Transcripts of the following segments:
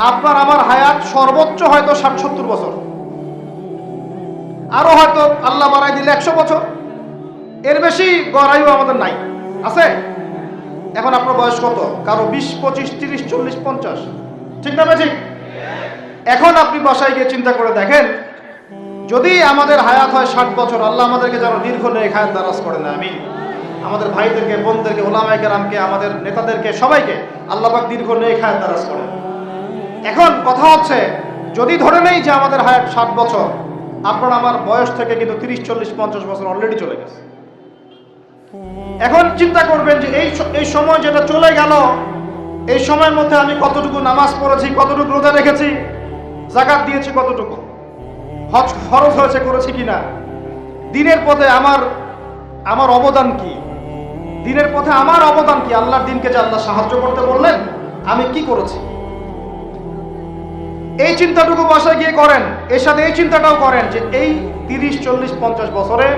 আপনার আমার হায়াত সর্বোচ্চ হয়তো ষাট সত্তর বছর। আরও হয়তো আল্লাহ বাড়াই দিলে একশো বছর। এর বেশি গড়াইও আমাদের নাই। আছে? এখন আপনার বয়স কত? কারও বিশ, পঁচিশ, তিরিশ, চল্লিশ, পঞ্চাশ। ঠিক না ঠিক এখন আপনি বাসায় গিয়ে চিন্তা করে দেখেন, যদি আমাদের হায়াত হয় ষাট বছর, আল্লাহ আমাদেরকে যেন দীর্ঘ নেই হায়াত দারাজ করে না আমি আমাদের ভাইদেরকে, বোনদেরকে ওলামাইকে রামকে আমাদের নেতাদেরকে, সবাইকে আল্লাহ পাক দীর্ঘ নেই হায়াত দারাজ করে এখন কথা হচ্ছে, যদি ধরে নেই যে আমাদের হায়াত ষাট বছর, আপনার আমার বয়স থেকে কিন্তু তিরিশ, চল্লিশ, পঞ্চাশ বছর অলরেডি চলে গেছে। এখন চিন্তা করবেন যে এই এই সময় যেটা চলে গেল, এই সময়ের মধ্যে আমি কতটুকু নামাজ পড়েছি, কতটুকু রোজা রেখেছি, জাকাত দিয়েছি কতটুকু, হজ খরচ হয়েছে করেছি কিনা, দিনের পথে আমার আমার অবদান কি, দিনের পথে আমার অবদান কি, আল্লাহর দিনকে যে আল্লাহ সাহায্য করতে বললেন, আমি কি করেছি? এই চিন্তাটুকু বাসায় গিয়ে করেন। এর সাথে এই চিন্তাটাও করেন যে এই তিরিশ, চল্লিশ, পঞ্চাশ বছরে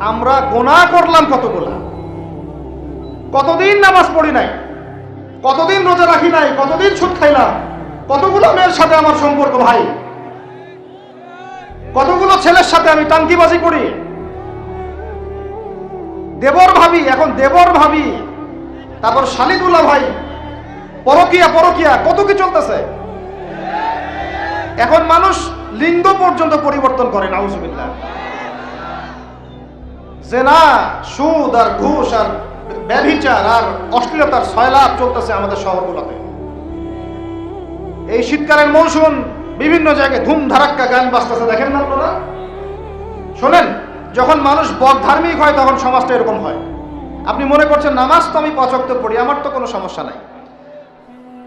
আমরা গোনা করলাম কতগুলা? কতদিন নামাজ পড়ি নাই? কতদিন রোজা রাখি নাই? কতদিন ছুট খাইলাম কতগুলো মেয়ের সাথে আমার সম্পর্ক ভাই? কতগুলো ছেলের সাথে আমি টাঙ্কিবাজি করি? দেবর ভাবি, এখন দেবর ভাবি। তারপর শালিদুল্লাহ ভাই, পরকিয়া পরকিয়া, কত কি চলতেছে? এখন মানুষ লিঙ্গ পর্যন্ত পরিবর্তন করে, নাউজুবিল্লাহ। জেনা, সুদ আর ঘুষ আর ব্যভিচার আর অশ্লীলতার সয়লাভ চলতেছে আমাদের শহরগুলোতে। এই শীতকালের মৌসুম বিভিন্ন জায়গায় ধুম ধারাক্কা গান বাজতেছে, দেখেন না আপনারা? শোনেন, যখন মানুষ বকধার্মিক হয়, তখন সমাজটা এরকম হয়। আপনি মনে করছেন, নামাজ তো আমি পচক্ত পড়ি, আমার তো কোনো সমস্যা নাই।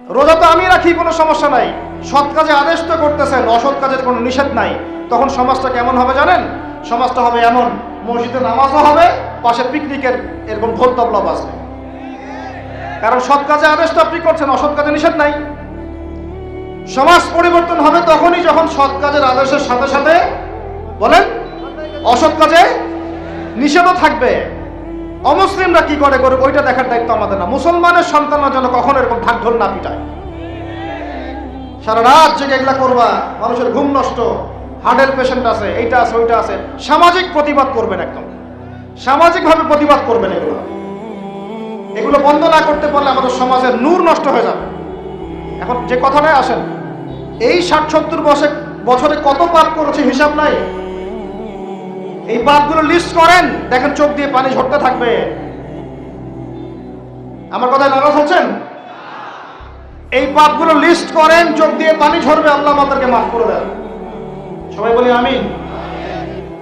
রোজা তো আমি রাখি, কোনো সমস্যা নাই। সৎ কাজে আদেশ তো করতেছেন, অসৎ কাজের কোনো নিষেধ নাই। তখন সমাজটা কেমন হবে জানেন? সমাজটা হবে এমন, মসজিদে নামাজও হবে পাশে পিকনিকের এরকম ঢোল তবলা বাজবে। কারণ সৎ কাজে আদেশ তো আপনি করছেন, অসৎ কাজে নিষেধ নাই। সমাজ পরিবর্তন হবে তখনই যখন সৎ কাজের আদেশের সাথে সাথে, বলেন, অসৎ কাজে নিষেধও থাকবে। অমুসলিমরা কি করে করে ওইটা দেখার দায়িত্ব আমাদের না। মুসলমানের সন্তানরা যেন কখনো এরকম ঢাক ঢোল না পিটায়। সারা রাত জেগে এগুলা করবা। মানুষের ঘুম নষ্ট। হার্টের পেশেন্ট আছে, এইটা আছে, ওইটা আছে। সামাজিক প্রতিবাদ করবেন একদম। সামাজিকভাবে প্রতিবাদ করবেন এগুলো। এগুলো বন্ধ না করতে পারলে আমাদের সমাজের নূর নষ্ট হয়ে যাবে। এখন যে কথাটাই আসেন, এই ষাট সত্তর বছরে বছরে কত পাপ করেছে হিসাব নাই? এই পাপগুলো লিস্ট করেন। দেখেন চোখ দিয়ে পানি ঝরতে থাকবে। আমার কথায় নারাজ হচ্ছেন এই পাপগুলো লিস্ট করেন, চোখ দিয়ে পানি ঝরবে, আল্লাহ আমাদেরকে মাফ করে দেন। সবাই বলি আমি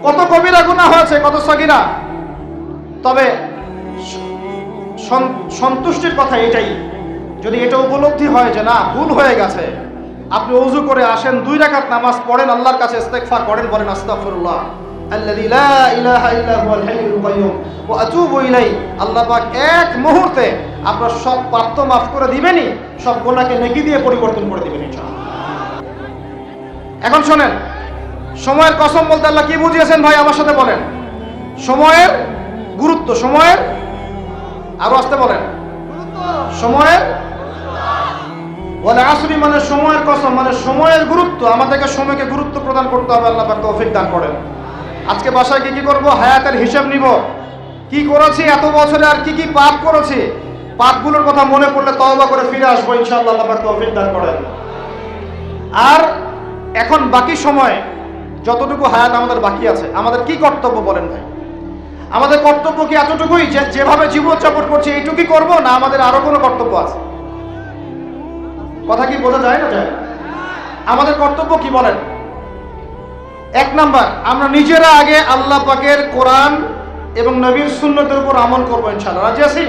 কত কবিরা গুণা হয়েছে, কত সগিরা। তবে সন্তুষ্টির কথা এটাই। যদি এটা উপলব্ধি হয় যে না, ভুল হয়ে গেছে, আপনি অজু করে আসেন, দুই রাকাত নামাজ পড়েন, আল্লাহর কাছে ইস্তেগফার করেন, বলেন আস্তাগফিরুল্লাহ। লা ইলাহা ইল্লা হুয়াল হাইয়ুল কাইয়্যুম ওয়া আতুবু ইলাই আল্লাহ পাক এক মুহূর্তে আপনার সব পাপ তো মাফ করে দিবেনই, সব গুনাহকে নেকি দিয়ে পরিবর্তন করে দিবেন ইনশাআল্লাহ। এখন শোনেন, সময়ের কসম বলতে আল্লাহ কি বুঝিয়েছেন ভাই, আমার সাথে বলেন। সময়ের গুরুত্ব, সময়ের আরও আসতে বলেন। সময়ের বলে আসরি মানে সময়ের কসম মানে সময়ের গুরুত্ব, আমাদেরকে সময়কে গুরুত্ব প্রদান করতে হবে, আল্লাহ পাক তৌফিক দান করেন। আজকে বাসায় গিয়ে কি করব? হায়াতের হিসাব নিব। কি করেছি? এত বছরে আর কি কি পাপ করেছি? পাপগুলোর কথা মনে পড়লে তওবা করে ফিরে আসব, ইনশাআল্লাহ, আল্লাহ পাক তৌফিক দান করেন। আর এখন বাকি সময় যতটুকু হায়াত আমাদের বাকি আছে, আমাদের কি কর্তব্য বলেন ভাই? আমাদের কর্তব্য কি এতটুকুই যে যেভাবে জীবনযাপন করছি এইটুকুই করব, না আমাদের আরও কোনো কর্তব্য আছে? কথা কি বোঝা যায় না, যায় আমাদের কর্তব্য কি বলেন? এক নাম্বার, আমরা নিজেরা আগে আল্লাহ পাকের কোরআন এবং নবীর সুন্নতের উপর আমল করব ইনশাল্লাহ রাজি আছি?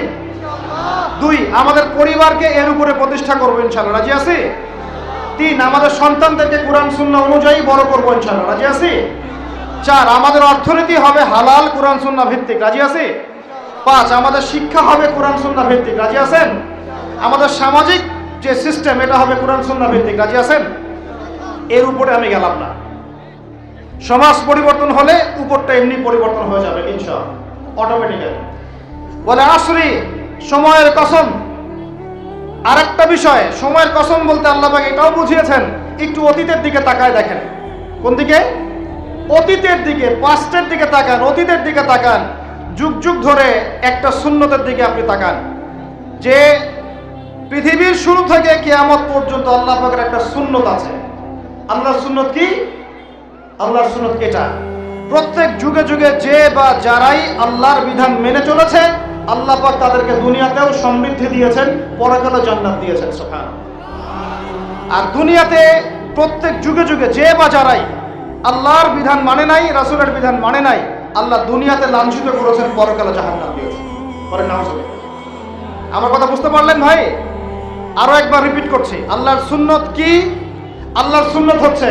দুই, আমাদের পরিবারকে এর উপরে প্রতিষ্ঠা করব ইনশাল্লাহ রাজি আছি? তিন, আমাদের সন্তানদেরকে কোরআন শূন্য অনুযায়ী বড় করব ইনশাল্লাহ রাজি আছি? চার, আমাদের অর্থনীতি হবে হালাল কোরআন শূন্য ভিত্তিক। রাজি আছি? পাঁচ, আমাদের শিক্ষা হবে কোরআন শূন্য ভিত্তিক। রাজি আছেন? আমাদের সামাজিক যে সিস্টেম এটা হবে কোরআন শূন্য ভিত্তিক। রাজি আছেন? এর উপরে আমি গেলাম না। সমাজ পরিবর্তন হলে উপরটা এমনি পরিবর্তন হয়ে যাবে, ইনশাআল্লাহ অটোমেটিক্যালি বলে আসরি, সময়ের কসম। আর একটা বিষয়, সময়ের কসম বলতে আল্লাহ পাক এটাও বুঝিয়েছেন, একটু অতীতের দিকে তাকায় দেখেন। কোন দিকে? অতীতের দিকে পাস্টের দিকে তাকান, অতীতের দিকে তাকান। যুগ যুগ ধরে একটা শূন্যতের দিকে আপনি তাকান। যে পৃথিবীর শুরু থেকে কিয়ামত পর্যন্ত আল্লাহ পাকের একটা সুন্নত আছে। আল্লাহর সুন্নত কি? আল্লাহর সুন্নত এটা? প্রত্যেক যুগে যুগে যে বা যারাই আল্লাহর বিধান মেনে চলেছে, আল্লাহ পাক তাদেরকে দুনিয়াতেও সমৃদ্ধি দিয়েছেন পরকালে জান্নাত দিয়েছেন সুবহান আর দুনিয়াতে প্রত্যেক যুগে যুগে যে বা যারাই আল্লাহর বিধান মানে নাই, রাসূলের বিধান মানে নাই, আল্লাহ দুনিয়াতে লাঞ্ছিত করেছেন পরকালে জাহান্নাম দিয়েছেন। আমার কথা বুঝতে পারলেন ভাই? আরও একবার রিপিট করছি। আল্লাহর সুন্নত কি? আল্লাহর সুন্নত হচ্ছে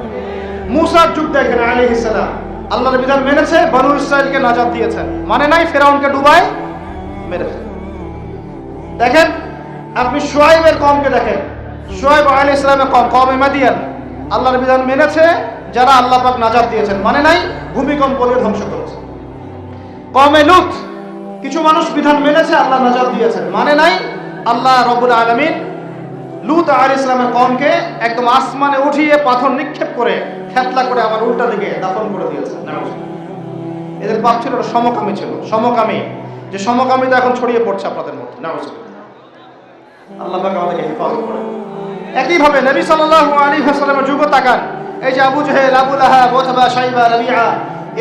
মুসার যুগ দেখেন আলাইহিস সালাম। আল্লাহর বিধান মেনেছে বনু ইসরায়েলকে নাজাত দিয়েছেন। মানে নাই, ফেরাউনকে ডুবায় মেরেছেন দেখেন, আপনি সোয়াইবের কমকে দেখেন। সোয়াইব আলী ইসলামের কম কম মাদিয়ান। আল্লাহর বিধান মেনেছে যারা আল্লাহ পাক নাজাত দিয়েছেন। মানে নাই ভূমিকম্প দিয়ে ধ্বংস করেছে। কমে লুত, কিছু মানুষ বিধান মেনেছে, আল্লাহ নাজাত দিয়েছেন। মানে নাই, আল্লাহ রবুল আলমিন লুত আল ইসলামের কমকে একদম আসমানে উঠিয়ে পাথর নিক্ষেপ করে খেতলা করে আমার উল্টা দিকে দাফন করে দিয়েছে। এদের পাপ ছিল সমকামী ছিল। সমকামী। যে সমকামিতা এখন ছড়িয়ে পড়ছে আপনাদের মধ্যে। নামাজ। আল্লাহ আমাদেরকে হেফাজত করে একইভাবে নবী সাল্লাল্লাহু আলাইহি ওয়াসাল্লামের যুগ তাকান। এই যে আবু জাহেল, আবু লাহাব, ওতবা, শাইবা, রাবিআ,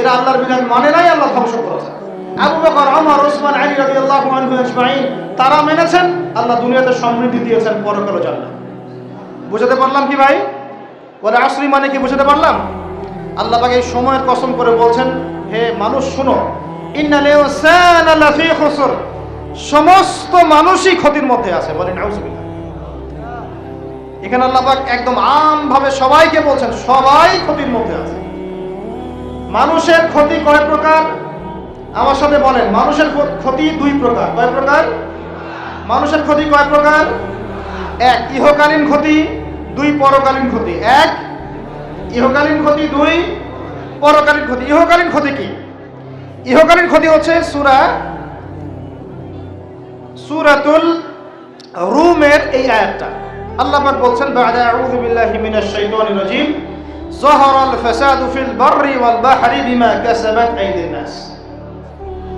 এরা আল্লাহর বিধান মানে নাই, আল্লাহ ধ্বংস করেছে। আবু বকর, ওমর ওসমান আলী রাদিয়াল্লাহু আনহু আজমাইন, তারা মেনেছেন, আল্লাহ দুনিয়াতে সমৃদ্ধি দিয়েছেন পরকাল জান্নাত। বুঝাতে পারলাম কি ভাই? বলে আসরি মানে কি বুঝাতে পারলাম? আল্লাহ পাক এই সময়ের কসম করে বলছেন, হে মানুষ শুনো, ইন্নাল ইনসানা লাফি খুসর। সমস্ত মানুষই ক্ষতির মধ্যে আছে, বলেন নাউজুবিল্লাহ। এখানে আল্লাহ পাক একদম আমভাবে সবাইকে বলছেন, সবাই ক্ষতির মধ্যে আছে। মানুষের ক্ষতি কয় প্রকার? আমার সাথে বলেন, মানুষের ক্ষতি দুই প্রকার। কয় প্রকার? মানুষের ক্ষতি কয় প্রকার? এক, ইহকালীন ক্ষতি, দুই, পরকালীন ক্ষতি। এক, ইহকালীন ক্ষতি, দুই, পরকালীন ক্ষতি। ইহকালীন ক্ষতি কি? ইহকালীন ক্ষতি হচ্ছে সুরা, সুরাতুল রুমের এই আয়াতটা। আল্লাহ পাক বলছেন, বা'দা আউযু বিল্লাহি মিনাশ শাইতানির রাজিম। যাহারাল ফাসাদু ফিল বাররি ওয়াল বাহরি বিমা কাসাবাত আইদিন নাস।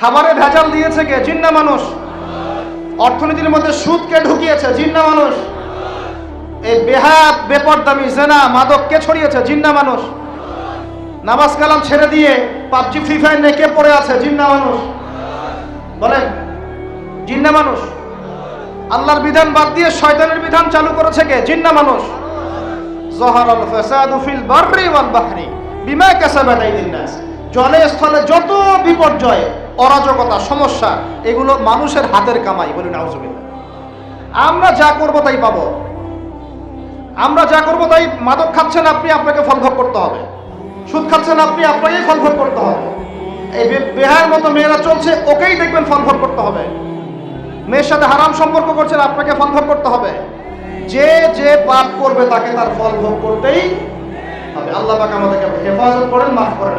খাবারে ভেজাল দিয়েছে কে? জিন্না মানুষ। অর্থনীতির মধ্যে সুদকে ঢুকিয়েছে, জিন্না মানুষ। এই বেহা বেপরদামি, জেনা, মাদক কে ছড়িয়েছে? জিন্না মানুষ। নামাজ কালাম ছেড়ে দিয়ে পাবজি ফ্রি ফায়ার নিয়ে কে পড়ে আছে? জিন্না মানুষ। বলেন, জিন্না মানুষ। আল্লাহর বিধান বাদ দিয়ে শয়তানের বিধান চালু করেছে কে? জিন্না মানুষ। জহরাল ফাসাদু ফিল বাররি ওয়াল বাহরি বিমা কাসাবাত আইদিন নাস। জলে স্থলে যত বিপর্যয় অরাজকতা, সমস্যা, এগুলো মানুষের হাতের কামাই বলি নাউজুবিল্লাহ। আমরা যা করব তাই পাবো। আমরা যা করব তাই মাদক খাচ্ছেন আপনি, আপনাকে ফল ভোগ করতে হবে। সুদ খাচ্ছেন আপনি, আপনাকেই ফল ভোগ করতে হবে। এই বেহার মতো মেয়েরা চলছে, ওকেই দেখবেন ফল ভোগ করতে হবে। মেয়ের সাথে হারাম সম্পর্ক করছেন, আপনাকে ফল ভোগ করতে হবে। যে যে পাপ করবে তাকে তার ফল ভোগ করতেই হবে। আল্লাহ আমাদেরকে হেফাজত করেন, মাফ করেন।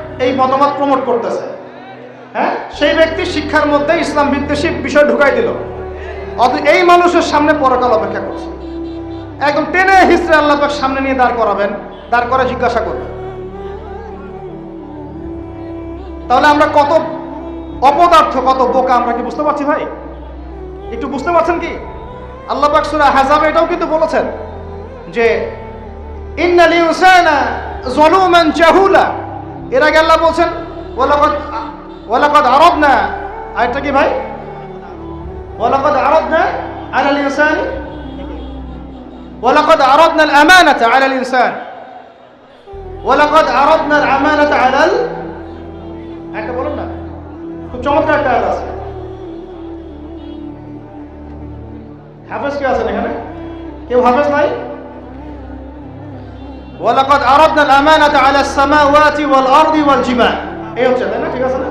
এই মতামত প্রমোট করতেছে। হ্যাঁ? সেই ব্যক্তি শিক্ষার মধ্যে ইসলাম বিদ্বেষী বিষয় ঢুকাই দিল। অত এই মানুষের সামনে পরকাল অপেক্ষা করছে। একদম টেনে হিসরে আল্লাহ সামনে নিয়ে দাঁড় করাবেন, দাঁড় করে জিজ্ঞাসা করবেন। তাহলে আমরা কত অপদার্থ, কত বোকা আমরা কি বুঝতে পারছি ভাই? একটু বুঝতে পারছেন কি? আল্লাহ সূরা হাজাব এটাও কিন্তু বলেছেন যে, ইন্নাল ইনসানা যালুমান জাহুলা। এর আগে আল্লাহ বলছেন, ওয়ালাকাদ ওয়ালাকাদ আরাদনা। আয়াতটা কি ভাই? ওয়ালাকাদ আরাদনা আলাল ইনসান। ওয়ালাকাদ আরাদনা আল আমানাতা আলাল ইনসান। ওয়ালাকাদ আরাদনা আল আমানাতা আলাল একটা বলুন না, খুব চমৎকার একটা আয়াত আছে। হাফেজ কে আছেন এখানে? কেউ হাফেজ নাই ولقد عرضنا الأمانة على السماوات والأرض والجبال এই হচ্ছে তাই না ঠিক আছে না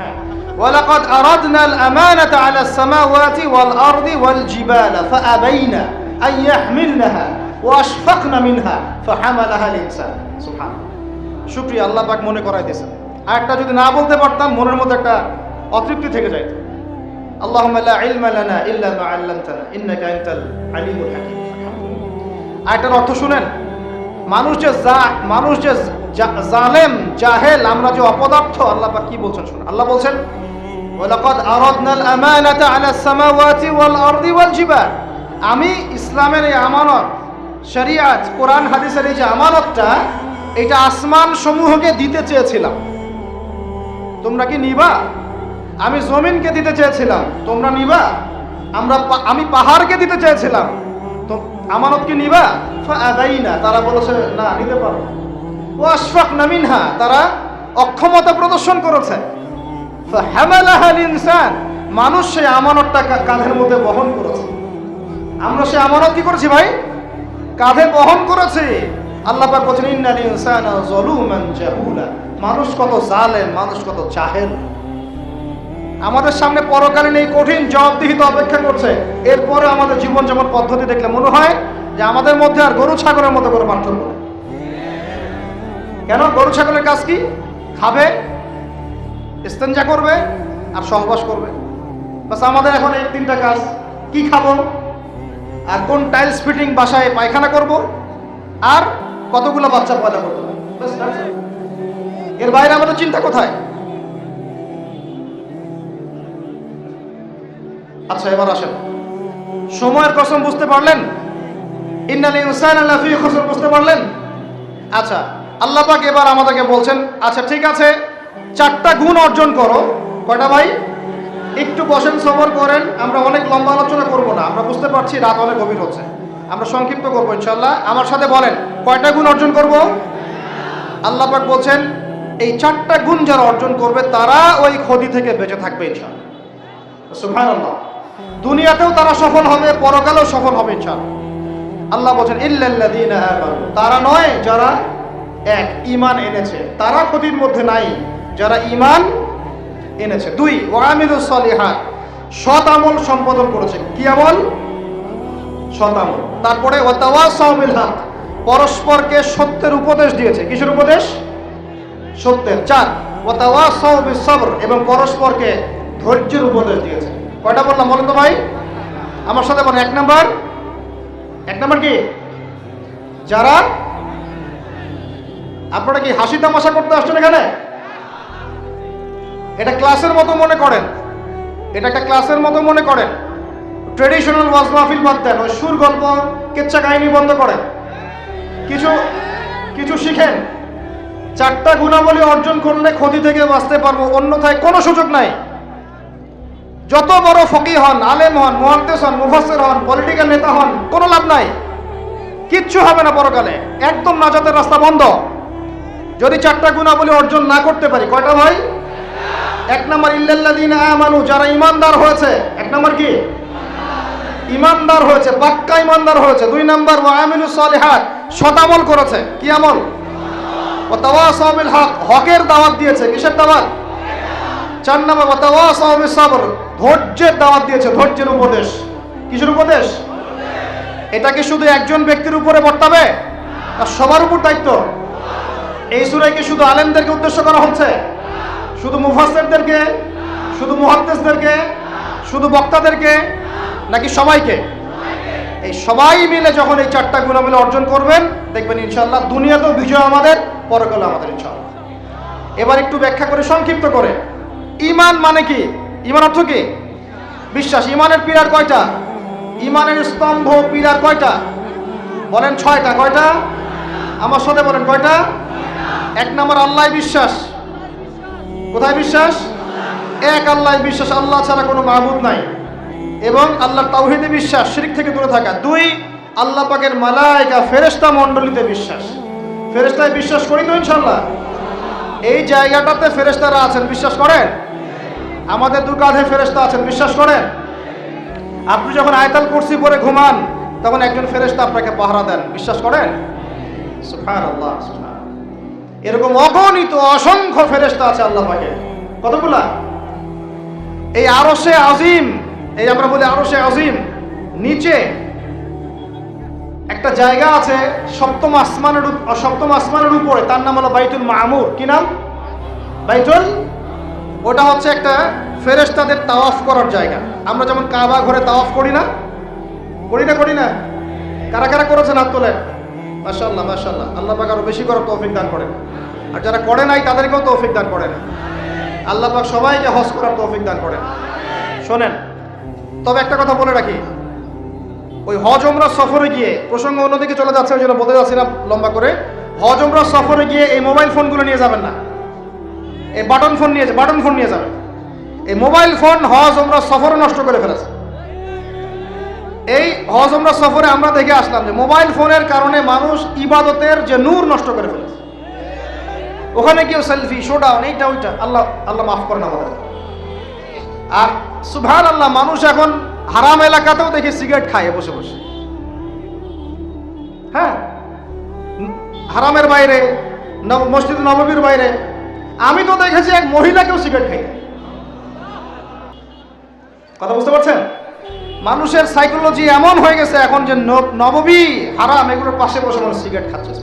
হ্যাঁ। ولقد عرضنا الأمانة على السماوات والأرض والجبال فأبين أن يحملنها وأشفقن منها فحملها الإنسان سبحان শুক্রিয়া আল্লাহ পাক মনে করাই দিয়েছেন আর একটা যদি না বলতে পারতাম মনের মধ্যে একটা অতৃপ্তি থেকে যাইত اللهم لا علم لنا إلا ما علمتنا إنك أنت العليم الحكيم আর এটার অর্থ শুনেন মানুষ যে মানুষ যে জালেম, জাহেল, আমরা যে অপদার্থ, আল্লাহ কি বলছেন শুনুন। আল্লাহ বলছেন ওয়াল আমি ইসলামের এই আমানত, শরিয়াত, কোরআন, হাদিসের এই যে আমানতটা, এটা আসমান সমূহকে দিতে চেয়েছিলাম। তোমরা কি নিবা? আমি জমিনকে দিতে চেয়েছিলাম। তোমরা নিবা? আমরা আমি পাহাড়কে দিতে চেয়েছিলাম। তো আমানত কি নিবা না তারা বলেছে, না, নিতে পারো ও আশফাক নামিনহা তারা অক্ষমতা প্রদর্শন করেছে। ইনসান মানুষ সেই আমানতটা কাঁধের মধ্যে বহন করেছে। আমরা সেই আমানত কি করেছি ভাই? কাঁধে বহন করেছি। আল্লাহ পাক বলছেন, ইন্নাল ইনসানা মানুষ কত জালেম, মানুষ কত জাহেল। আমাদের সামনে পরকালীন এই কঠিন জবাবদিহিত অপেক্ষা করছে। এরপরে আমাদের জীবনযাপন পদ্ধতি দেখলে মনে হয় যে আমাদের মধ্যে আর গরু ছাগলের মতো করে পার্থক্য। কেন? গরু ছাগলের কাজ কি? খাবে ইস্তেঞ্জা করবে আর সহবাস করবে। বাস আমাদের এখন এই তিনটা কাজ। কি খাব? আর কোন টাইলস ফিটিং বাসায় পায়খানা করব? আর কতগুলো বাচ্চা পয়দা it। এর বাইরে আমাদের চিন্তা কোথায়? আচ্ছা এবার আসেন। সময়ের কসম বুঝতে পারলেন? ইন্নাল ইনসান লাফি খসর বুঝতে পারলেন? আচ্ছা আল্লাহ পাক এবার আমাদেরকে বলছেন আচ্ছা ঠিক আছে, চারটা গুণ অর্জন করো। কয়টা ভাই? একটু বসেন, সবর করেন, আমরা অনেক লম্বা আলোচনা করব না, আমরা বুঝতে পারছি রাত অনেক গভীর হচ্ছে। আমরা সংক্ষিপ্ত করব ইনশাল্লাহ আমার সাথে বলেন, কয়টা গুণ অর্জন করব? আল্লাহ পাক বলছেন, এই চারটা গুণ যারা অর্জন করবে, তারা ওই ক্ষতি থেকে বেঁচে থাকবে ইনশাল্লাহ সুবহানাল্লাহ। দুনিয়াতেও তারা সফল হবে, পরকালেও সফল হবে ইনশাআল্লাহ। আল্লাহ বলছেন, ইল্লাল্লাযীনা আমানু। তারা নয়, যারা এক, ঈমান এনেছে। তারা ক্ষতির মধ্যে নাই, যারা ঈমান এনেছে। দুই ওয়ামিলুস সলিহাত। সৎ আমল সম্পাদন করেছে। কি আমল? সৎ আমল। তারপরে ওয়াতাওয়াসাউ বিল হক পরস্পরকে সত্যের উপদেশ দিয়েছে। কিসের উপদেশ? সত্যের। চার ওয়াতাওয়াসাউ বিস সবর এবং পরস্পরকে ধৈর্যের উপদেশ দিয়েছে কয়টা বললাম বলেন তো ভাই? আমার সাথে বলেন এক নাম্বার? এক নাম্বার কি? যারা আপনারা কি হাসি তামাশা করতে আসছেন এখানে? এটা ক্লাসের মতো মনে করেন। এটা একটা ক্লাসের মতো মনে করেন। ট্রেডিশনাল ওয়াজ মাহফিল বাদ দেন, ওই সুর, গল্প, কেচ্ছা, কাহিনী বন্ধ করেন। কিছু কিছু শিখেন। চারটা গুণাবলী অর্জন করলে ক্ষতি থেকে বাঁচতে পারব, অন্যথায় কোনো সুযোগ নাই। যত বড় ফকি হন, আলেম হন মোহান্তেস হন মুফাসের হন পলিটিক্যাল নেতা হন, কোনো লাভ নাই। কিচ্ছু হবে না পরকালে। একদম নাজাতের রাস্তা বন্ধ। যদি চারটা গুণাবলী অর্জন না করতে পারি, কয়টা ভাই? এক নম্বর ইল্লাল্লাদিন আমানু, যারা ইমানদার হয়েছে। এক নম্বর কি? ইমানদার হয়েছে, পাক্কা ইমানদার হয়েছে। দুই নম্বর ওয়ামিলু সলিহাত শতামল করেছে। কি আমল? ও তাওয়াসাবিল হক, হকের দাওয়াত দিয়েছে। কিসের দাওয়াত? চার নম্বর ও তাওয়াসাবিল সাবর, ধৈর্যের দাওয়াত দিয়েছে, ধৈর্যের উপদেশ। কিসের উপদেশ? এটা কি শুধু একজন ব্যক্তির উপরে বর্তাবে? না, সবার উপর দায়িত্ব। এই সুরায় কি শুধু আলেমদেরকে উদ্দেশ্য করা হচ্ছে? শুধু মুফাসসিরদেরকে? শুধু মুহাদ্দিসদেরকে? শুধু বক্তাদেরকে? নাকি সবাইকে? এই সবাই মিলে যখন এই চারটা গুণাবলী অর্জন করবেন, দেখবেন ইনশাল্লাহ দুনিয়াতেও বিজয় আমাদের পরকালে আমাদের ইনশাল্লাহ এবার একটু ব্যাখ্যা করে সংক্ষিপ্ত করে। ইমান মানে কি? ইমান অর্থ কি? বিশ্বাস। ইমানের পিলার কয়টা? ইমানের স্তম্ভ পিলার কয়টা? বলেন ছয়টা। কয়টা? আমার সাথে বলেন কয়টা? এক নম্বর আল্লাহ বিশ্বাস। কোথায় বিশ্বাস? এক আল্লাহ বিশ্বাস। আল্লাহ ছাড়া কোনো মাহবুদ নাই। এবং আল্লাহর তাওহিদে বিশ্বাস, শিরিক থেকে দূরে থাকা। দুই, আল্লাহ পাকের মালাইকা ফেরেশতা মণ্ডলীতে বিশ্বাস। ফেরেশতায় বিশ্বাস করি তো ইনশাল্লাহ এই জায়গাটাতে ফেরেশতারা আছেন। বিশ্বাস করেন? আমাদের দু কাঁধে ফেরেশতা আছেন, বিশ্বাস করেন? আপনি যখন আয়তাল কুরসি পরে ঘুমান, তখন একজন ফেরেশতা আপনাকে পাহারা দেন, বিশ্বাস করেন? সুবহান এরকম অগণিত, অসংখ্য ফেরেশতা আছে আল্লাহ পাকে। কতগুলা? এই আরশে আজিম, এই আমরা বলি আরশে আজিম, নিচে একটা জায়গা আছে সপ্তম আসমানের সপ্তম আসমানের উপরে, তার নাম হলো বাইতুল মামুর। কি নাম? বাইতুল ওটা হচ্ছে একটা ফেরেশতাদের তাওয়াফ করার জায়গা। আমরা যেমন কাবা ঘরে তাওয়াফ করি না? করি না করি না? কারা কারা করেছেন হাত তোলেন? মাশাল্লাহ মাশাল্লাহ আল্লাহ পাক আরও বেশি করে তৌফিক দান করেন। আর যারা করে নাই, তাদেরকেও তৌফিক দান করেন। আল্লাহ পাক সবাইকে হজ করার তৌফিক দান করেন। শোনেন, তবে একটা কথা বলে রাখি। ওই হজ ওমরা সফরে গিয়ে প্রসঙ্গ অন্যদিকে চলে যাচ্ছে, ওই জন্য বলতে যাচ্ছিলাম লম্বা করে। হজ ওমরা সফরে গিয়ে এই মোবাইল ফোনগুলো নিয়ে যাবেন না। এই বাটন ফোন নিয়ে বাটন ফোন নিয়ে যাবেন এই মোবাইল ফোন হজ ওমরা সফরে নষ্ট করে ফেলেছে। এই হজ ওমরা সফরে আমরা দেখে আসলাম যে মোবাইল ফোনের কারণে মানুষ ইবাদতের যে নূর নষ্ট করে ফেলেছে। ওখানে কেউ সেলফি শোডাউন এইটা, ওইটা। আল্লাহ আল্লাহ মাফ করেন আমাদের। আর সুভান আল্লাহ মানুষ এখন হারাম এলাকাতেও দেখি সিগারেট খায় বসে বসে। হ্যাঁ? হারামের বাইরে মসজিদ নববীর বাইরে আমি তো দেখেছি এক মহিলাকেও সিগারেট খাই কথা বুঝতে পারছেন? মানুষের সাইকোলজি এমন হয়ে গেছে এখন যে নব- নববী হারাম এগুলোর পাশে বসে মানুষ সিগারেট খাচ্ছে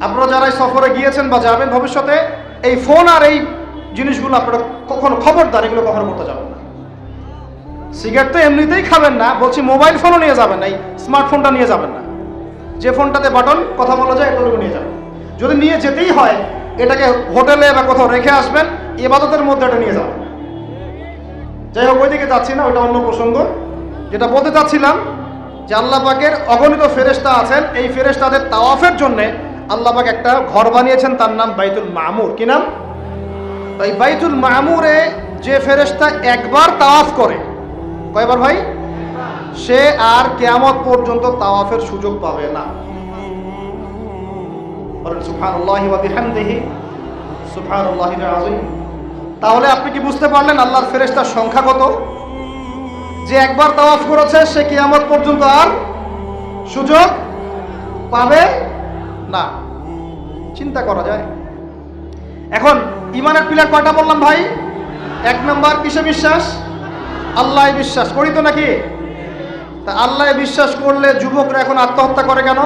আপনারা যারা সফরে গিয়েছেন বা যাবেন ভবিষ্যতে, এই ফোন আর এই জিনিসগুলো আপনারা কখনো খবরদার, এগুলো কখনো করতে যাবেন না। সিগারেট তো এমনিতেই খাবেন না, বলছি মোবাইল ফোনও নিয়ে যাবেন না, এই স্মার্টফোনটা নিয়ে যাবেন না। যে ফোনটাতে বাটন কথা বলা যায় এগুলো নিয়ে যাবেন। যদি নিয়ে যেতেই হয় এটাকে হোটেলে বা কোথাও রেখে আসবেন এবাদতের মধ্যে এটা নিয়ে যাবেন যাই হোক, ওইদিকে যাচ্ছি না ওইটা অন্য প্রসঙ্গ। যেটা বলতে চাচ্ছিলাম, যে আল্লাহ পাকের অগণিত ফেরেশতা আছেন। এই ফেরেশতাদের তাওয়াফের জন্যে আল্লাহ পাক একটা ঘর বানিয়েছেন, তার নাম বাইতুল মামুর। কি নাম? তাই বাইতুল মামুরে যে ফেরেশতা একবার তাওয়াফ করে, কয়বার ভাই? সে আর কেয়ামত পর্যন্ত তাওয়াফের সুযোগ পাবে না। বলেন সুবহানাল্লাহিল আযীম তাহলে আপনি কি বুঝতে পারলেন আল্লাহর ফেরেস্তার সংখ্যা কত? যে একবার তাওয়াফ করেছে, সে কিয়ামত পর্যন্ত আর সুযোগ পাবে না। চিন্তা করা যায়। এখন ইমানের পিলার কয়টা বললাম ভাই? এক নম্বর কিসে বিশ্বাস? আল্লাহ বিশ্বাস। করি তো নাকি? তা আল্লাহ বিশ্বাস করলে যুবকরা এখন আত্মহত্যা করে কেন?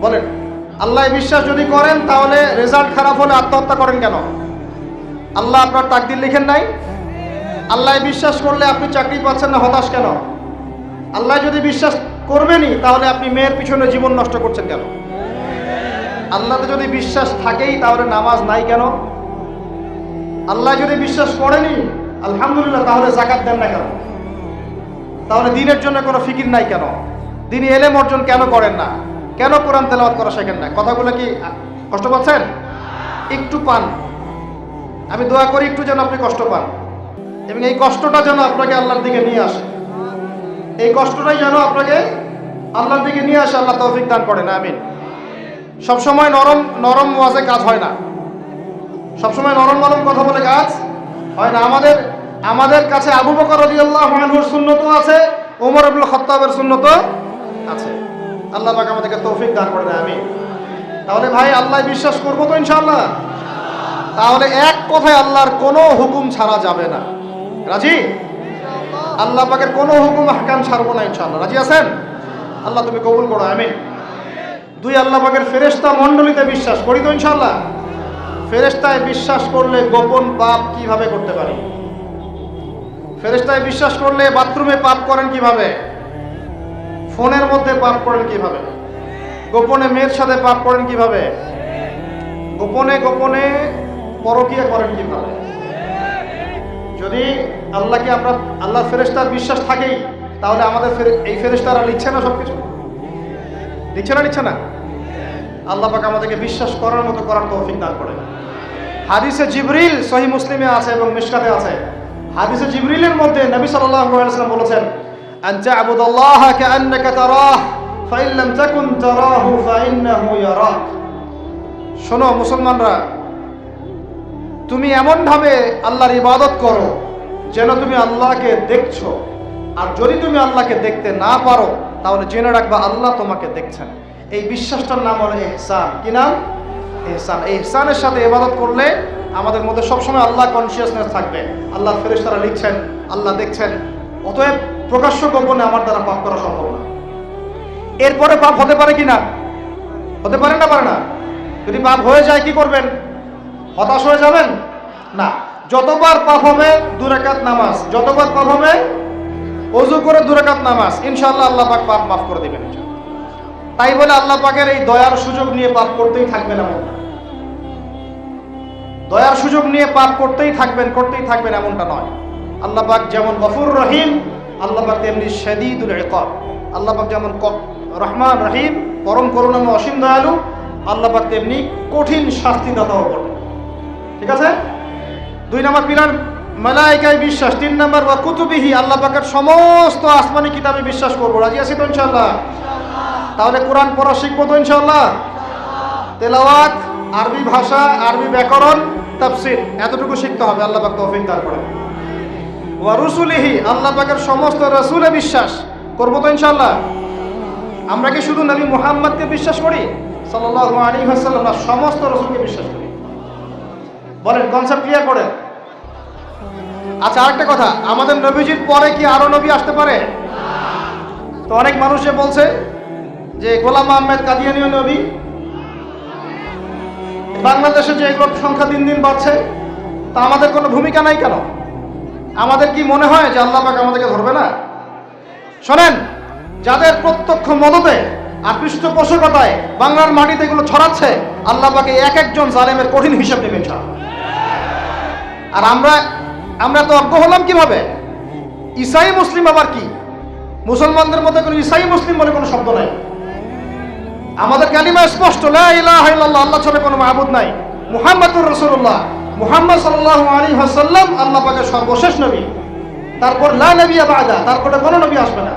বলেন। আল্লাহ বিশ্বাস যদি করেন, তাহলে রেজাল্ট খারাপ হলে আত্মহত্যা করেন কেন? আল্লাহ আপনার তাকদির লিখেন নাই? আল্লাহ বিশ্বাস করলে আপনি চাকরি পাচ্ছেন না, হতাশ কেন? আল্লাহ যদি বিশ্বাস করবেনই, তাহলে আপনি মেয়ের পিছনে জীবন নষ্ট করছেন কেন? আল্লাহতে যদি বিশ্বাস থাকেই, তাহলে নামাজ নাই কেন? আল্লাহ যদি বিশ্বাস করেনি আলহামদুলিল্লাহ, তাহলে জাকাত দেন না কেন? তাহলে দিনের জন্য কোনো ফিকির নাই কেন? দিনই এলেম অর্জন কেন করেন না? কেন কোরআন তেলাওয়াত করা শেখেন না? কথাগুলো কি কষ্ট পাচ্ছেন? একটু পান। আমি দোয়া করি একটু যেন আপনি কষ্ট পান। এবং এই কষ্টটা যেন আপনাকে আল্লাহর দিকে নিয়ে আসে। এই কষ্টটাই যেন আপনাকে আল্লাহর দিকে নিয়ে আসে, আল্লাহ তৌফিক দান করেন, আমিন। সবসময় নরম নরম ওয়াজে কাজ হয় না। সবসময় নরম নরম কথা বলে কাজ হয় না। আমাদের আমাদের কাছে আবু বকর আনহুর সুন্নতও আছে ওমর ইবনুল খাত্তাবের সুন্নতও আছে। আল্লাহ পাক আমাদেরকে তৌফিক দান করেন আমিন। তাহলে ভাই, আল্লাহ বিশ্বাস করব তো ইনশাআল্লাহ? তাহলে এক কথায় আল্লাহর কোনো হুকুম ছাড়া যাবে না। রাজি? আল্লাহ পাকের কোনো হুকুম হাকাম ছাড়বো না ইনশাআল্লাহ। রাজি আছেন? আল্লাহ তুমি কবুল করো, আমিন। দুই, আল্লাহ পাকের ফেরেশতা মণ্ডলীতে বিশ্বাস করি তো ইনশাআল্লাহ? ফেরেশতায় বিশ্বাস করলে গোপন পাপ কীভাবে করতে পারি? ফেরেশতায় বিশ্বাস করলে বাথরুমে পাপ করেন কীভাবে? ফোনের মধ্যে পাপ করেন কীভাবে? গোপনে মেয়ের সাথে পাপ করেন কীভাবে? গোপনে গোপনে পরকিয়া করেন কীভাবে? যদি আল্লাহকে আপনার আল্লাহ ফেরেস্তার বিশ্বাস থাকেই, তাহলে আমাদের এই ফেরেস্তারা লিখছে না সবকিছু? লিখছে না লিখছে না? আল্লাহ পাক আমাদেরকে বিশ্বাস করার মতো করার তৌফিক দান করে হাদিসে জিবরিল সহি মুসলিমে আছে এবং মিশকাতে আছে। হাদিসে জিবরিলের মধ্যে নবী সাল্লাল্লাহু আলাইহি বলেছেন আন তা'বুদাল্লাহ কাআন্নাকা তারাহ ফাইন লাম তাকুন তারাহু ফাইন্নাহু ইয়ারাক শোনো মুসলমানরা, তুমি এমনভাবে আল্লাহর ইবাদত করো যেন তুমি আল্লাহকে দেখছ। আর যদি তুমি আল্লাহকে দেখতে না পারো, তাহলে জেনে রাখবা আল্লাহ তোমাকে দেখছেন। এই বিশ্বাসটার নাম হলো এহসান। কি নাম? এহসান। এই এহসানের সাথে ইবাদত করলে আমাদের মধ্যে সবসময় আল্লাহ কনসিয়াসনেস থাকবে। আল্লাহ ফেরেশতারা লিখছেন, আল্লাহ দেখছেন। অতএব প্রকাশ্য গোপনে আমার দ্বারা পাপ করা সম্ভব না। এরপরে পাপ হতে পারে কি না? হতে পারে না পারে না। যদি পাপ হয়ে যায়, কি করবেন? হতাশ হয়ে যাবেন? না। যতবার পাপ হবে, দুরাকাত নামাজ। যতবার পাপ হবে, অজু করে দুরাকাত নামাজ। ইনশাল্লাহ আল্লাহ পাক পাপ মাফ করে দেবেন তাই বলে আল্লাহ পাকের এই দয়ার সুযোগ নিয়ে পাপ করতেই থাকবেন এমন দয়ার সুযোগ নিয়ে পাপ করতেই থাকবেন করতেই থাকবেন এমনটা নয়। আল্লাহ পাক যেমন গফুর রহিম আল্লাহ পাক তেমনি শদীদুল ইকাব। আল্লাহ পাক যেমন রহমান রহিম, পরম করুণাময় অসীম দয়ালু, আল্লাহ পাক তেমনি কঠিন শাস্তিদাতাও বটে। ঠিক আছে? দুই নম্বর পিলার, মালাইকায় বিশ্বাস। তিন নম্বর বা কুতুবিহি, আল্লাহ পাকের সমস্ত আসমানি কিতাবে বিশ্বাস করব। রাজি আছি তো ইনশাল্লাহ তাহলে কোরআন পড়া শিখব তো ইনশাল্লাহ তেলাওয়াত, আরবি ভাষা, আরবি ব্যাকরণ, তাফসির, এতটুকু শিখতে হবে। আল্লাহ পাক তৌফিক দান ওয়া রুসুলিহি, আল্লাহ পাকের সমস্ত রসুলে বিশ্বাস। করব তো ইনশাল্লাহ আমরা কি শুধু নবী মুহাম্মদকে বিশ্বাস করি? সাল্লাল্লাহু আলাইহি ওয়াসাল্লাম সমস্ত রসুলকে বিশ্বাস করি। বলেন কনসেপ্ট ক্লিয়ার করেন। আচ্ছা আরেকটা কথা, আমাদের নবীজির পরে কি আরও নবী আসতে পারে? তো অনেক মানুষ বলছে যে, গোলাম আহমেদ কাদিয়ানীয় নবী। বাংলাদেশে যে এগুলোর সংখ্যা দিন দিন বাড়ছে, তা আমাদের কোনো ভূমিকা নাই কেন? আমাদের কি মনে হয় যে আল্লাহ পাক আমাদেরকে ধরবে না? শোনেন, যাদের প্রত্যক্ষ মদতে আর পৃষ্ঠপোষকতায় বাংলার মাটিতে এগুলো ছড়াচ্ছে, আল্লাহ পাকে এক একজন জালেমের কঠিন হিসাব নেবেন। আর আমরা আমরা তো অজ্ঞ হলাম কীভাবে? ইসাই মুসলিম আবার কি? মুসলমানদের মধ্যে কোনো ইসাই মুসলিম বলে কোনো শব্দ নাই। আমাদের কালিমা স্পষ্ট আল্লাহ ছাড়া কোনো মাহবুদ নাই। মুহাম্মাদুর রাসূলুল্লাহ। মুহাম্মদ সাল্লাল্লাহু আলাইহি ওয়াসাল্লাম আল্লাহ পাকের সর্বশেষ নবী। তারপর লা নবিয়া বাদা, তারপরে কোনো নবী আসবে না।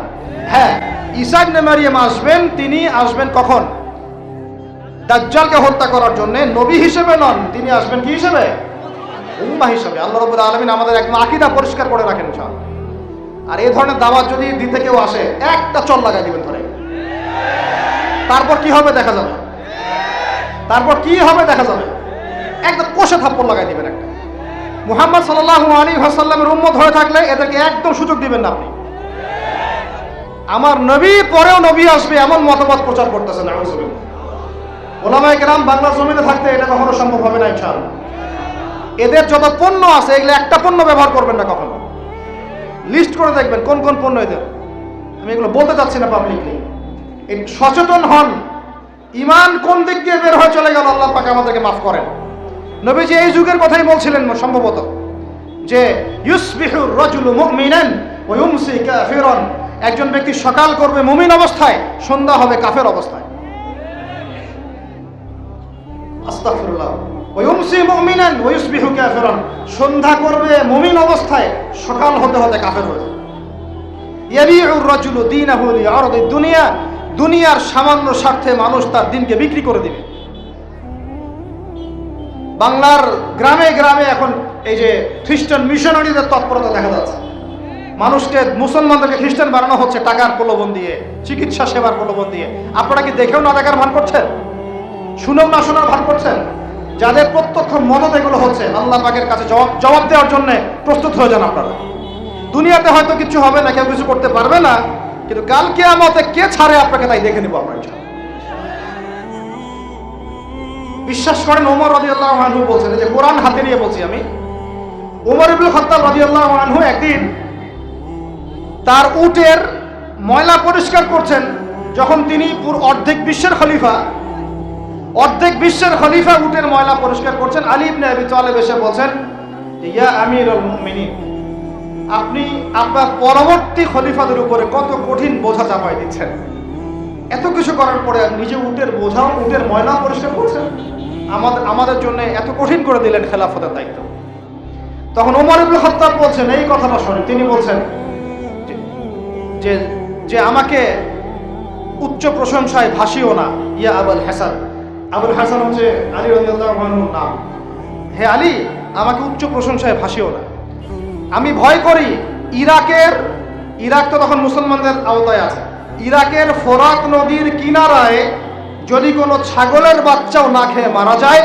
হ্যাঁ ঈসা ইবনে মারিয়াম আসবেন, তিনি আসবেন কখন? দাজ্জালকে হত্যা করার জন্য নবী হিসেবে নন, তিনি আসবেন কি হিসেবে? উম্মা হিসেবে। আল্লাহ রাব্বুল আলামিন আমাদের একদম আকীদা পরিষ্কার করে রাখেন ইনশাআল্লাহ। আর এই ধরনের দাওয়াত যদি দিতে কেউ আসে, একটা চল লাগাই দিবেন ধরে। তারপর কি হবে দেখা যাবে? তারপর কি হবে দেখা যাবে? একদম কষে থাপ্পড় লাগাই দিবেন একটা। মুহাম্মদ সাল্লাল্লাহু আলী ওয়াসাল্লামের উম্মত হয়ে থাকলে এদেরকে একদম সুযোগ দিবেন না আপনি। আমার নবী পরেও নবী আসবে এমন মতামত প্রচার করতেছেন ওলামায়ে কেরাম বাংলা জমিতে থাকতে এটা কখনো সম্ভব হবে না, ইনশাআল্লাহ। এদের যত পণ্য আছে, এগুলো একটা পণ্য ব্যবহার করবেন না কখনো। লিস্ট করে দেখবেন কোন কোন পণ্য এদের। আমি এগুলো বলতে চাচ্ছি না পাবলিকলি সচেতন হন। ইমান কোন দিক দিয়ে বের হয়ে চলে গেল, আল্লাহ পাক আমাদেরকে মাফ করেন। নবীজি এই যুগের কথাই বলছিলেন সম্ভবত যে একজন ব্যক্তি সকাল করবে মুমিন অবস্থায়, সন্ধ্যা হবে কাফের অবস্থায়। সন্ধ্যা করবে মুমিন অবস্থায়, সকাল হতে হতে কাফের হয়ে যাবে। দুনিয়া। দুনিয়ার সামান্য স্বার্থে মানুষ তার দিনকে বিক্রি করে দিবে। বাংলার গ্রামে গ্রামে এখন এই যে খ্রিস্টান মিশনারিদের তৎপরতা দেখা যাচ্ছে। মানুষকে, মুসলমানদেরকে খ্রিস্টান বানানো হচ্ছে টাকার প্রলোভন দিয়ে, চিকিৎসা সেবার প্রলোভন দিয়ে। আপনারা কি দেখেও না দেখার ভান করছেন? শুনেও না শোনার ভান করছেন? যাদের প্রত্যক্ষ মদত এগুলো হচ্ছে, আল্লাহ পাকের কাছে জবাব জবাব দেওয়ার জন্য প্রস্তুত হয়ে যান আপনারা। দুনিয়াতে হয়তো কিছু হবে না, কেউ কিছু করতে পারবে না, কিন্তু কালকে আমাতে কে ছাড়ে আপনাকে তাই দেখে নিব আমরা বিশ্বাস করেন ওমর রাদিয়াল্লাহু আনহু বলছেন যে কোরআন হাতে নিয়ে বলছি আমি ওমর ইবনুল খাত্তাব রাদিয়াল্লাহু আনহু একদিন তার উটের ময়লা পরিষ্কার করছেন, যখন তিনি অর্ধেক বিশ্বের খলিফা, অর্ধেক বিশ্বের খলিফা উটের ময়লা পরিষ্কার করছেন। আলী ইবনে তালেব এসে বলছেন, ইয়া আমিরুল মুমিনিন, আপনি আপনার পরবর্তী খলিফাদের উপরে কত কঠিন বোঝা চাপাই দিচ্ছেন। এত কিছু করার পরে নিজে উটের বোঝাও, উটের ময়লা পরিষ্কার করছেন? আমাদের আমাদের জন্য এত কঠিন করে দিলেন খেলাফতের দায়িত্ব। তখন ওমর ইবনুল খাত্তাব বলছেন, এই কথাটা শোনেন। তিনি বলছেন যে- যে আমাকে উচ্চ প্রশংসায় ভাসিও না, ইয়া আবুল হাসান। আবুল হাসান হচ্ছে আলী রাদিয়াল্লাহু আনহুর নাম। হে আলী, আমাকে উচ্চ প্রশংসায় ভাসিও না। আমি ভয় করি ইরাকের, ইরাক তো তখন মুসলমানদের আওতায় আছে। ইরাকের ফোরাত নদীর কিনারায় যদি কোনো ছাগলের বাচ্চাও না খেয়ে মারা যায়,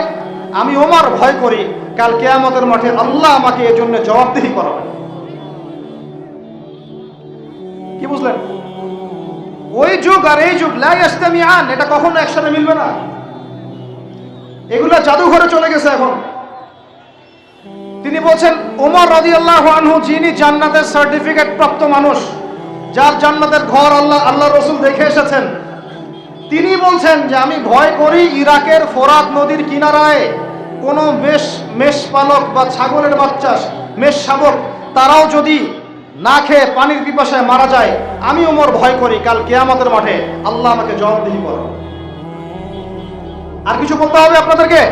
আমি ওমার ভয় করি, কাল কেয়ামতের মাঠে আল্লাহ আমাকে এর জন্য জবাবদিহি করাবেন কি বুঝলেন? ওই যুগ আর এই যুগ লাই আসতামি আন এটা কখনো একসাথে মিলবে না। এগুলা জাদুঘরে চলে গেছে এখন। তিনি বলছেন, ওমর রাদিয়াল্লাহু আনহু, যিনি জান্নাতের সার্টিফিকেট প্রাপ্ত মানুষ, যার জান্নাতের ঘর আল্লাহ আল্লাহ রসুল দেখে এসেছেন তিনি বলছেন যে আমি ভয় করি ইরাকের ফোরাত নদীর কিনারায় কোনো মেষ মেষ পালক বা ছাগলের বাচ্চা, মেষ শাবক, তারাও যদি না খেয়ে পানির পিপাসায় মারা যায় আমি ওমর ভয় করি কাল কেয়ামতের মাঠে। আল্লাহ আমাকে জবাবদিহি করো। আর কিছু বলতে হবে আপনাদেরকে?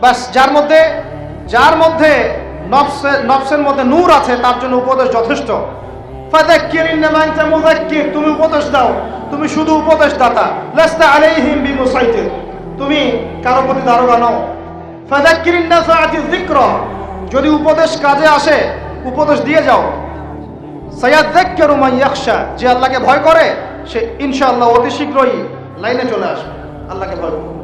বাস যার মধ্যে যার মধ্যে নফসের নফসের মধ্যে নূর আছে, তার জন্য উপদেশ যথেষ্ট। তুমি উপদেশ দাও। তুমি শুধু উপদেশ দাতা লাস্তা আলাইহিম বিমুসাইতির। তুমি কারও প্রতি দারোগা নও। ফাদাক্কির ইন্নাফাআতি যিকরা। যদি উপদেশ কাজে আসে, উপদেশ দিয়ে যাও। সায়াদাক্কিরু মান ইয়াখশা। যে আল্লাহকে ভয় করে, সে ইনশাআল্লাহ অতি শীঘ্রই লাইনে চলে আসবে। আল্লাহকে ভয় করো।